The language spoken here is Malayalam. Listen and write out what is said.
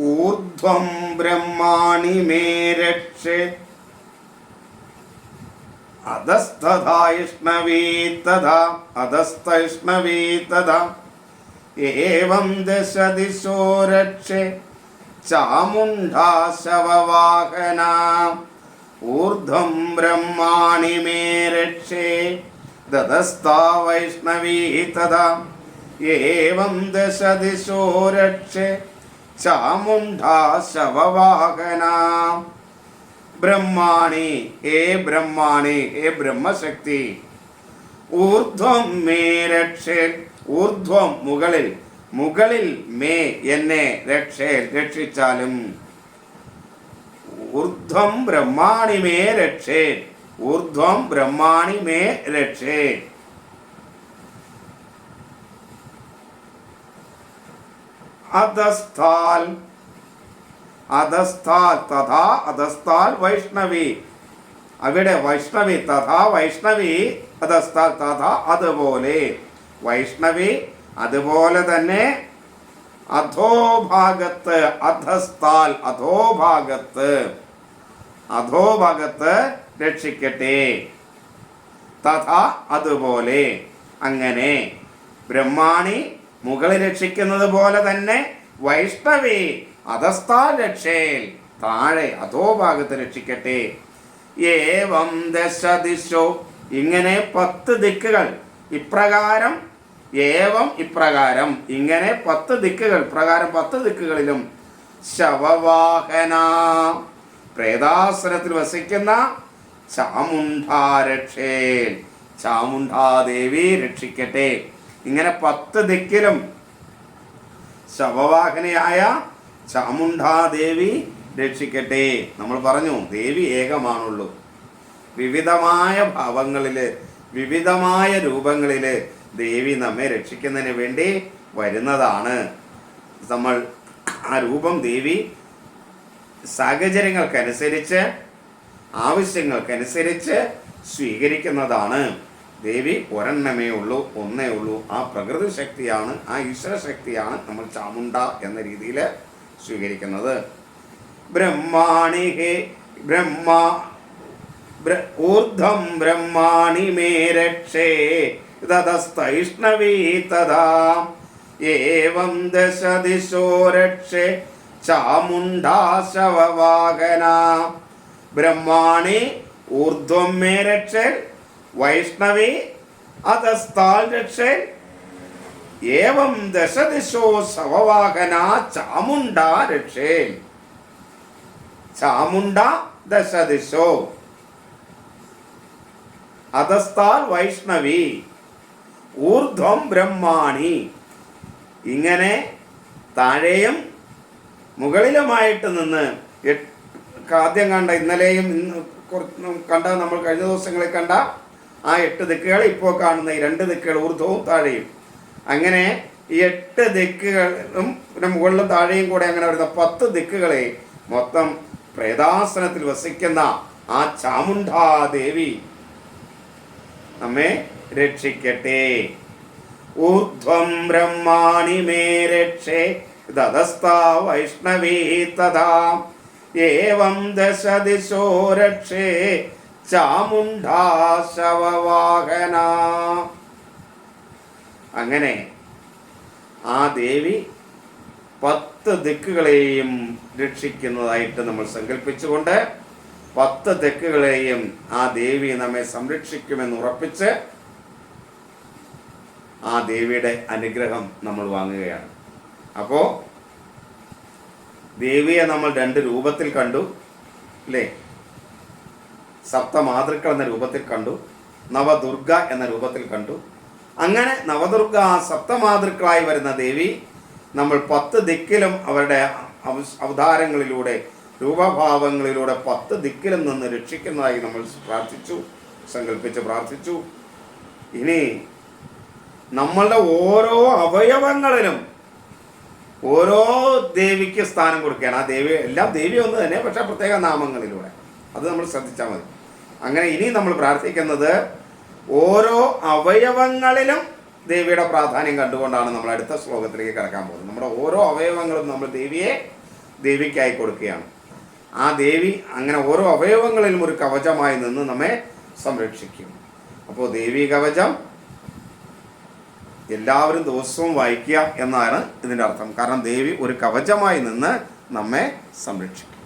ഊർധ്വം ബ്രഹ്മാണി മേ രക്ഷേ. അധസ്തഥായിഷ്ണവീ തഥാ അധസ്തൈഷ്ണവീ തഥാ ഏവം ദശ ദിശോ രക്ഷേ. ചാമുണ്ഡാ ശവവാഹന ഊർധ്വം ബ്രഹ്മാണി മേ രക്ഷേ. ദതസ്താ വൈഷ്ണവീ തഥാ ഏവം ദശ ദിശോ രക്ഷേ. ചാമുണ്ഡാ ശവവാഹന ബ്രഹ്മാണി ഹേ ബ്രഹ്മാണി ഹേ ബ്രഹ്മശക്തി ഊർധ്വം മേ രക്ഷേ ഊർധ്വം മുകളിൽ മുകളിൽ മേ എന്നെ രക്ഷേ രക്ഷിച്ചാലും ഊർധ്വം ബ്രഹ്മാണി മേ രക്ഷേ ഊർധ്വം ബ്രഹ്മാണി മേ രക്ഷേ അധസ്ഥാൽ. അധസ്ഥാൽ തഥാ അധസ്ഥാൽ വൈഷ്ണവി. അവിടെ വൈഷ്ണവി തഥാ വൈഷ്ണവി അധസ്ഥാൽ തഥാ അതുപോലെ. വൈഷ്ണവി അതുപോലെ തന്നെ അധോഭാഗത്ത് അധസ്ഥാൽ അധോഭാഗത്ത് അധോഭാഗത്ത് രക്ഷിക്കട്ടെ. തഥാ അതുപോലെ. അങ്ങനെ ബ്രഹ്മാണി മുകളിൽ രക്ഷിക്കുന്നത് പോലെ തന്നെ വൈഷ്ണവി അതസ്ഥാ രക്ഷയിൽ താഴെ അതോ ഭാഗത്ത് രക്ഷിക്കട്ടെ. ഏവം ദശ ദിശോ ഇങ്ങനെ പത്ത് ദിക്കുകൾ. ഇപ്രകാരം ഏവം ഇപ്രകാരം ഇങ്ങനെ പത്ത് ദിക്കുകൾ. പ്രകാരം പത്ത് ദിക്കുകളിലും ശവവാഹന. പ്രേതാസനത്തിൽ വസിക്കുന്ന ചാമുണ്ടാ രക്ഷേൽ ചാമുണ്ടാദേവി രക്ഷിക്കട്ടെ. ഇങ്ങനെ പത്ത് ദിക്കിലും ശവവാഹനയായ ചാമുണ്ഡാദേവി രക്ഷിക്കട്ടെ. നമ്മൾ പറഞ്ഞു ദേവി ഏകമാണുള്ളൂ. വിവിധമായ ഭാവങ്ങളിൽ വിവിധമായ രൂപങ്ങളിൽ ദേവി നമ്മെ രക്ഷിക്കുന്നതിന് വേണ്ടി വരുന്നതാണ്. നമ്മൾ ആ രൂപം ദേവി സാഹചര്യങ്ങൾക്കനുസരിച്ച് ആവശ്യങ്ങൾക്കനുസരിച്ച് സ്വീകരിക്കുന്നതാണ്. ദേവി ഒരെണ്ണമേ ഉള്ളൂ ഒന്നേ ഉള്ളൂ. ആ പ്രകൃതി ശക്തിയാണ് ആ ഈശ്വര ശക്തിയാണ് നമ്മൾ ചാമുണ്ട എന്ന രീതിയിൽ സ്വീകരിക്കുന്നത്. ബ്രഹ്മാണി ഹേ ബ്രഹ്മ ഊർധം ബ്രഹ്മാണി മേ രക്ഷേ തതസ്തൈഷ്ണവീ തഥാ. ഏവം ദശ ദിശോ രക്ഷേ ചാമുണ്ടാശവവാഹന. ബ്രഹ്മാണി ഊർധ്വം മേ രക്ഷേ വൈഷ്ണവി അതസ്താൽ രക്ഷേ ഏവം ദശദിശോ ശവവാഹന ചാമുണ്ട രക്ഷേ ചാമുണ്ട ദശദിശോ. അധസ്ഥാൽ വൈഷ്ണവി ഊർധ്വം ബ്രഹ്മാണി. ഇങ്ങനെ താഴെയും മുകളിലുമായിട്ട് നിന്ന് ആദ്യം കണ്ട ഇന്നലെയും കണ്ട നമ്മൾ കഴിഞ്ഞ ദിവസങ്ങളിൽ കണ്ട ആ എട്ട് ദിക്കുകൾ ഇപ്പോൾ കാണുന്ന ഈ രണ്ട് ദിക്കുകൾ ഊർധ്വവും താഴെയും. അങ്ങനെ ഈ എട്ട് ദിക്കുകളും പിന്നെ മുകളിലും താഴെയും കൂടെ അങ്ങനെ വരുന്ന പത്ത് ദിക്കുകളെ മൊത്തം പ്രേതാസനത്തിൽ വസിക്കുന്ന ആ ചാമുണ്ഡാദേവി നമ്മെ രക്ഷിക്കട്ടെ. ഊർധ്വം ബ്രഹ്മാണി മേ രക്ഷേ ദതസ്ഥാ വൈഷ്ണവീ തഥാ. ഏവം ദശ ദിശോ രക്ഷേ ചാമുണ്ഡാ ശവവാഹന അങ്ങനെ ആ ദേവി പത്ത് ദിക്കുകളെയും രക്ഷിക്കുന്നതായിട്ട് നമ്മൾ സങ്കല്പിച്ചുകൊണ്ട് പത്ത് ദിക്കുകളെയും ആ ദേവി നമ്മെ സംരക്ഷിക്കുമെന്ന് ഉറപ്പിച്ച് ആ ദേവിയുടെ അനുഗ്രഹം നമ്മൾ വാങ്ങുകയാണ്. അപ്പോൾ ദേവിയെ നമ്മൾ രണ്ട് രൂപത്തിൽ കണ്ടു അല്ലേ? സപ്തമാതൃക്കൾ എന്ന രൂപത്തിൽ കണ്ടു നവദുർഗ എന്ന രൂപത്തിൽ കണ്ടു. അങ്ങനെ നവദുർഗ സപ്തമാതൃക്കളായി വരുന്ന ദേവി നമ്മൾ പത്ത് ദിക്കിലും അവരുടെ അവതാരങ്ങളിലൂടെ രൂപഭാവങ്ങളിലൂടെ പത്ത് ദിക്കിലും നിന്ന് രക്ഷിക്കുന്നതായി നമ്മൾ പ്രാർത്ഥിച്ചു സങ്കല്പിച്ച് പ്രാർത്ഥിച്ചു. ഇനി നമ്മളുടെ ഓരോ അവയവങ്ങളിലും ഓരോ ദേവിക്ക് സ്ഥാനം കൊടുക്കുകയാണ്. ആ ദേവി എല്ലാം ദേവി ഒന്ന് തന്നെ പക്ഷേ പ്രത്യേക നാമങ്ങളിലൂടെ. അത് നമ്മൾ ശ്രദ്ധിച്ചാൽ മതി. അങ്ങനെ ഇനി നമ്മൾ പ്രാർത്ഥിക്കുന്നത് ഓരോ അവയവങ്ങളിലും ദേവിയുടെ പ്രാധാന്യം കണ്ടുകൊണ്ടാണ് നമ്മൾ അടുത്ത ശ്ലോകത്തിലേക്ക് കിടക്കാൻ പോകുന്നത്. നമ്മുടെ ഓരോ അവയവങ്ങളും നമ്മൾ ദേവിയെ ദേവിക്കായി കൊടുക്കുകയാണ്. ആ ദേവി അങ്ങനെ ഓരോ അവയവങ്ങളിലും ഒരു കവചമായി നിന്ന് നമ്മെ സംരക്ഷിക്കും. അപ്പോൾ ദേവി കവചം എല്ലാവരും ദിവസവും വായിക്കുക എന്നാണ് ഇതിന്റെ അർത്ഥം. കാരണം ദേവി ഒരു കവചമായി നിന്ന് നമ്മെ സംരക്ഷിക്കും.